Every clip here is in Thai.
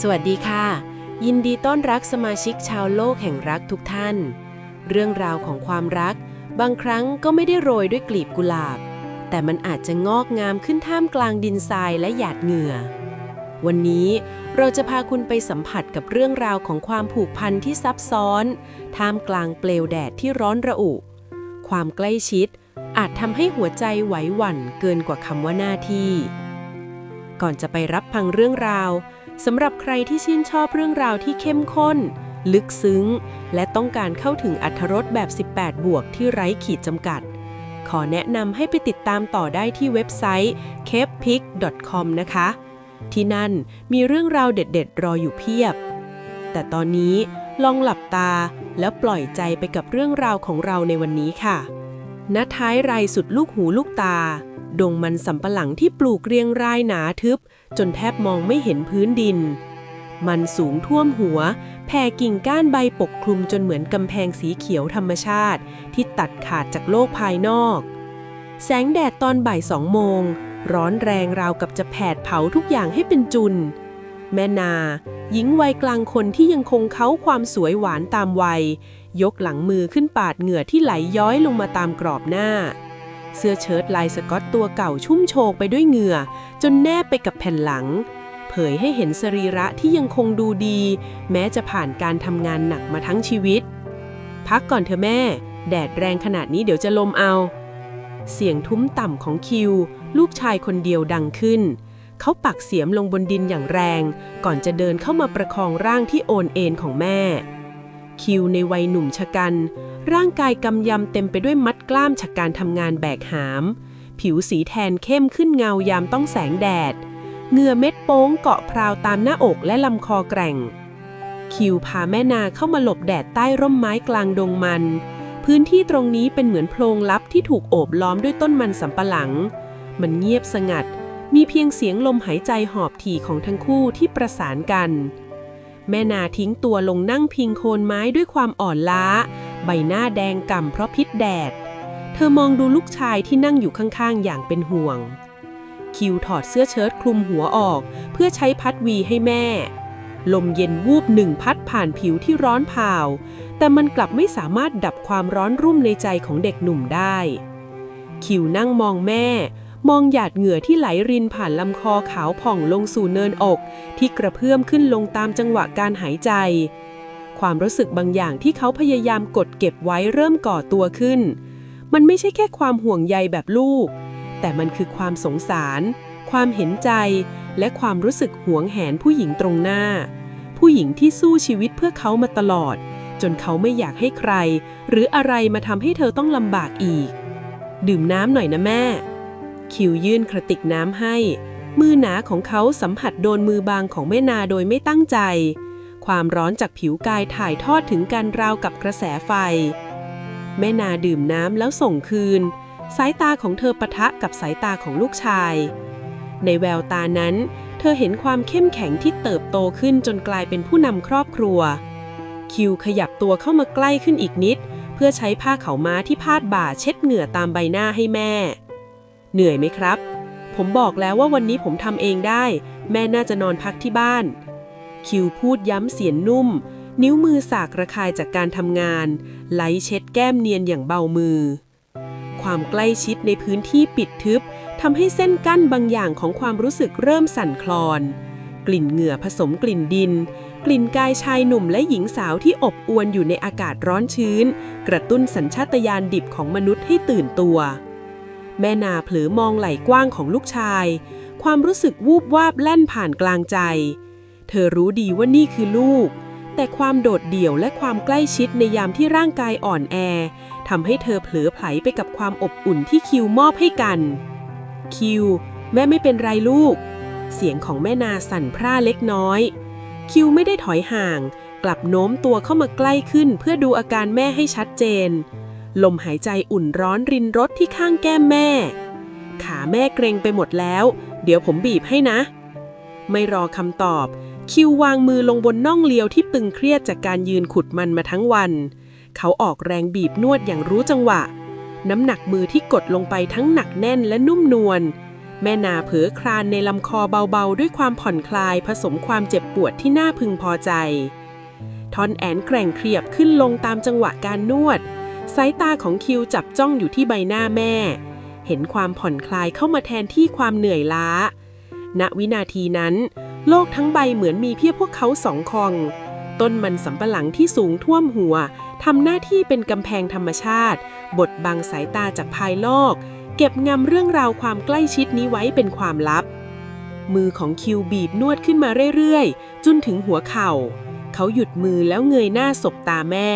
สวัสดีค่ะ ยินดีต้อนรับสมาชิกชาวโลกแห่งรักทุกท่าน เรื่องราวของความรัก บางครั้งก็ไม่ได้โรยด้วยกลีบกุหลาบ แต่มันอาจจะงอกงามขึ้นท่ามกลางดินทรายและหยาดเหงื่อ วันนี้เราจะพาคุณไปสัมผัสกับเรื่องราวของความผูกพันที่ซับซ้อน ท่ามกลางเปลวแดดที่ร้อนระอุ ความใกล้ชิด อาจทำให้หัวใจไหวหวั่นเกินกว่าคำว่าหน้าที่ ก่อนจะไปรับฟังเรื่องราว สำหรับใครที่ชื่นชอบเรื่องราวที่เข้มข้น ลึกซึ้ง และต้องการเข้าถึงอัธรสแบบ 18 บวกที่ไร้ขีดจำกัด ขอแนะนำให้ไปติดตามต่อได้ที่เว็บไซต์ c a p p i c c o m นะคะ ที่นั่นมีเรื่องราวเด็ดๆ รออยู่เพียบ แต่ตอนนี้ลองหลับตาแล้วปล่อยใจไปกับเรื่องราวของเราในวันนี้ค่ะณท้ายไรสุดลูกหูลูกตา ดงมันสำปะหลังที่ปลูกเรียงรายหนาทึบ จนแทบมองไม่เห็นพื้นดิน มันสูงท่วมหัว แผ่กิ่งก้านใบปกคลุมจนเหมือนกำแพงสีเขียวธรรมชาติ ที่ตัดขาดจากโลกภายนอก แสงแดดตอนบ่ายสองโมง ร้อนแรงราวกับจะแผดเผาทุกอย่างให้เป็นจุน แม่นา หญิงวัยกลางคนที่ยังคงเค้าความสวยหวานตามวัย ยกหลังมือขึ้นปาดเหงื่อที่ไหลย้อยลงมาตามกรอบหน้า เสื้อเชิ้ตลายสกอตตัวเก่าชุ่มโชกไปด้วยเหงื่อ จนแนบไปกับแผ่นหลัง เผยให้เห็นสรีระที่ยังคงดูดี แม้จะผ่านการทำงานหนักมาทั้งชีวิต พักก่อนเถอแม่ แดดแรงขนาดนี้เดี๋ยวจะลมเอา เสียงทุ้มต่ำของคิว ลูกชายคนเดียวดังขึ้น เขาปักเสียมลงบนดินอย่างแรง ก่อนจะเดินเข้ามาประคองร่างที่โอนเอ็นของแม่ คิวในวัยหนุ่มชะกัน ร่างกายกำยำเต็มไปด้วยมัด กล้ามจากการทำงานแบกหาม ผิวสีแทนเข้มขึ้นเงายามต้องแสงแดดเหงื่อเม็ดโป้งเกาะพราวตามหน้าอกและลำคอแกร่ง คิวพาแม่นาเข้ามาหลบแดดใต้ร่มไม้กลางดงมัน พื้นที่ตรงนี้เป็นเหมือนโพรงลับที่ถูกโอบล้อมด้วยต้นมันสำปะหลัง มันเงียบสงัด มีเพียงเสียงลมหายใจหอบถี่ของทั้งคู่ที่ประสานกัน แม่นาทิ้งตัวลงนั่งพิงโคนไม้ด้วยความอ่อนล้า ใบหน้าแดงก่ำเพราะพิษแดด เธอมองดูลูกชายที่นั่งอยู่ข้างๆ อย่างเป็นห่วง คิวถอดเสื้อเชิ้ตคลุมหัวออก เพื่อใช้พัดวีให้แม่ ลมเย็นวูบหนึ่งพัดผ่านผิวที่ร้อนเผาแต่มันกลับไม่สามารถดับความร้อนรุ่มในใจของเด็กหนุ่มได้ คิวนั่งมองแม่ มองหยาดเหงื่อที่ไหลรินผ่านลำคอขาวผ่องลงสู่เนินอก ที่กระเพื่อมขึ้นลงตามจังหวะการหายใจความรู้สึกบางอย่างที่เขาพยายามกดเก็บไว้เริ่มก่อตัวขึ้น มันไม่ใช่แค่ความห่วงใยแบบลูก แต่มันคือความสงสาร ความเห็นใจ และความรู้สึกหวงแหนผู้หญิงตรงหน้า ผู้หญิงที่สู้ชีวิตเพื่อเขามาตลอด จนเขาไม่อยากให้ใคร หรืออะไรมาทำให้เธอต้องลำบากอีก ดื่มน้ำหน่อยนะแม่ คิวยื่นกระติกน้ำให้ มือหนาของเขาสัมผัสโดนมือบางของแม่นาโดยไม่ตั้งใจ ความร้อนจากผิวกายถ่ายทอดถึงการราวกับกระแสไฟ แม่นาดื่มน้ำแล้วส่งคืน สายตาของเธอปะทะกับสายตาของลูกชาย ในแววตานั้น เธอเห็นความเข้มแข็งที่เติบโตขึ้นจนกลายเป็นผู้นำครอบครัว คิวขยับตัวเข้ามาใกล้ขึ้นอีกนิด เพื่อใช้ผ้าเขาม้าที่พาดบ่าเช็ดเหงื่อตามใบหน้าให้แม่ เหนื่อยไหมครับ ผมบอกแล้วว่าวันนี้ผมทำเองได้ แม่น่าจะนอนพักที่บ้าน คิวพูดย้ำเสียงนุ่ม นิ้วมือสากระคายจากการทำงาน ไหลเช็ดแก้มเนียนอย่างเบามือ ความใกล้ชิดในพื้นที่ปิดทึบทำให้เส้นกั้นบางอย่างของความรู้สึกเริ่มสั่นคลอน กลิ่นเหงื่อผสมกลิ่นดิน กลิ่นกายชายหนุ่มและหญิงสาวที่อบอวลอยู่ในอากาศร้อนชื้น กระตุ้นสัญชาตญาณดิบของมนุษย์ให้ตื่นตัว แม่นาเผลอมองไหล่กว้างของลูกชาย ความรู้สึกวูบวาบแล่นผ่านกลางใจ เธอรู้ดีว่านี่คือลูก แต่ความโดดเดี่ยวและความใกล้ชิดในยามที่ร่างกายอ่อนแอทำให้เธอเผลอไผลไปกับความอบอุ่นที่คิวมอบให้กัน คิว แม่ไม่เป็นไรลูก เสียงของแม่นาสั่นพร่าเล็กน้อย คิวไม่ได้ถอยห่าง กลับโน้มตัวเข้ามาใกล้ขึ้นเพื่อดูอาการแม่ให้ชัดเจน ลมหายใจอุ่นร้อนรินรถที่ข้างแก้มแม่ ขาแม่เกรงไปหมดแล้ว เดี๋ยวผมบีบให้นะ ไม่รอคำตอบ คิววางมือลงบนน่องเลียวที่ตึงเครียดจากการยืนขุดมันมาทั้งวัน เขาออกแรงบีบนวดอย่างรู้จังหวะ น้ำหนักมือที่กดลงไปทั้งหนักแน่นและนุ่มนวล แม่นาเผลอคลานในลำคอเบาๆ ด้วยความผ่อนคลายผสมความเจ็บปวดที่น่าพึงพอใจ ทอนแอนแกร่งเครียบขึ้นลงตามจังหวะการนวด สายตาของคิวจับจ้องอยู่ที่ใบหน้าแม่ เห็นความผ่อนคลายเข้ามาแทนที่ความเหนื่อยล้า ณวินาทีนั้น โลกทั้งใบเหมือนมีเพียงพวกเขาสองคอง ต้นมันสำปะหลังที่สูงท่วมหัวทำหน้าที่เป็นกำแพงธรรมชาติ บดบังสายตาจากภายนอก เก็บงำเรื่องราวความใกล้ชิดนี้ไว้เป็นความลับ มือของคิวบีบนวดขึ้นมาเรื่อยๆ จนถึงหัวเข่า เขาหยุดมือแล้วเงยหน้าสบตาแม่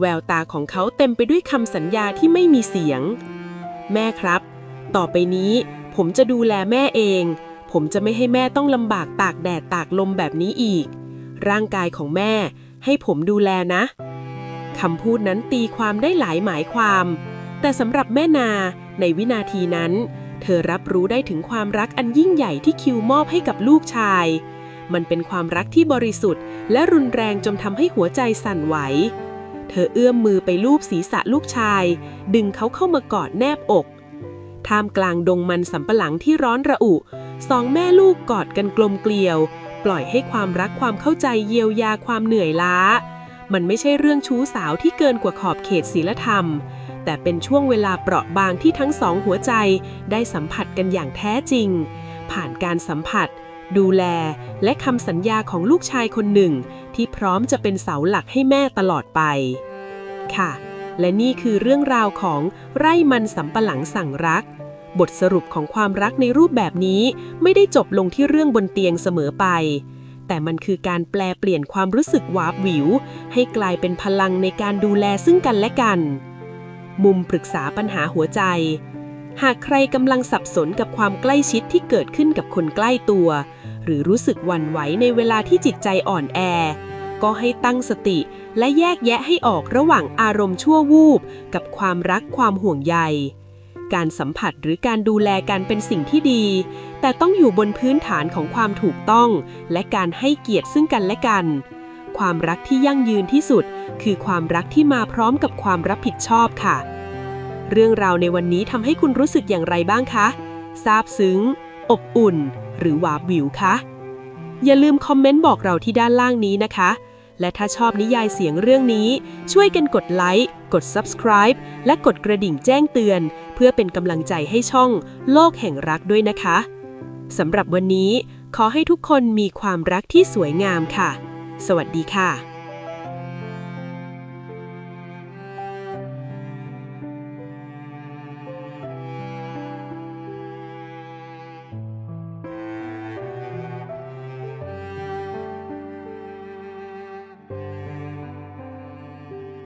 แววตาของเขาเต็มไปด้วยคำสัญญาที่ไม่มีเสียง แม่ครับ ต่อไปนี้ผมจะดูแลแม่เอง ผมจะไม่ให้แม่ต้องลำบากตากแดดตากลมแบบนี้อีก ร่างกายของแม่ให้ผมดูแลนะคำพูดนั้นตีความได้หลายหมายความ แต่สำหรับแม่นาในวินาทีนั้น เธอรับรู้ได้ถึงความรักอันยิ่งใหญ่ที่คิวมอบให้กับลูกชาย มันเป็นความรักที่บริสุทธิ์ และรุนแรงจนทำให้หัวใจสั่นไหว เธอเอื้อมมือไปลูบศีรษะลูกชาย ดึงเขาเข้ามากอดแนบอก ท่ามกลางดงมันสำปะหลังที่ร้อนระอุ สองแม่ลูกกอดกันกลมเกลียว ปล่อยให้ความรักความเข้าใจเยียวยาความเหนื่อยล้า มันไม่ใช่เรื่องชู้สาวที่เกินกว่าขอบเขตศีลธรรม แต่เป็นช่วงเวลาเปราะบางที่ทั้งสองหัวใจได้สัมผัสกันอย่างแท้จริง ผ่านการสัมผัส ดูแล และคำสัญญาของลูกชายคนหนึ่ง ที่พร้อมจะเป็นเสาหลักให้แม่ตลอดไป ค่ะและนี่คือเรื่องราวของไร่มันสำปะหลังสั่งรัก บทสรุปของความรักในรูปแบบนี้ไม่ได้จบลงที่เรื่องบนเตียงเสมอไป แต่มันคือการแปลเปลี่ยนความรู้สึกวาบวิว ให้กลายเป็นพลังในการดูแลซึ่งกันและกัน มุมปรึกษาปัญหาหัวใจ หากใครกำลังสับสนกับความใกล้ชิดที่เกิดขึ้นกับคนใกล้ตัว หรือรู้สึกวันไหวในเวลาที่จิตใจอ่อนแอก็ให้ตั้งสติและแยกแยะให้ออกระหว่างอารมณ์ชั่ววูบ กับความรักความห่วงใย การสัมผัสหรือการดูแลกันเป็นสิ่งที่ดี แต่ต้องอยู่บนพื้นฐานของความถูกต้อง และการให้เกียรติซึ่งกันและกัน ความรักที่ยั่งยืนที่สุด คือความรักที่มาพร้อมกับความรับผิดชอบค่ะ เรื่องราวในวันนี้ทำให้คุณรู้สึกอย่างไรบ้างคะซาบซึ้ง อบอุ่น หรือหวาบหวิวคะอย่าลืมคอมเมนต์บอกเราที่ด้านล่างนี้นะคะ และถ้าชอบนิยายเสียงเรื่องนี้ ช่วยกันกดไลค์ กด subscribe และกดกระดิ่งแจ้งเตือน พื่อเป็นกำลังใจให้ช่องโลกแห่งรักด้วยนะคะสำหรับวันนี้ ขอให้ทุกคนมีความรักที่สวยงามค่ะ สวัสดีค่ะ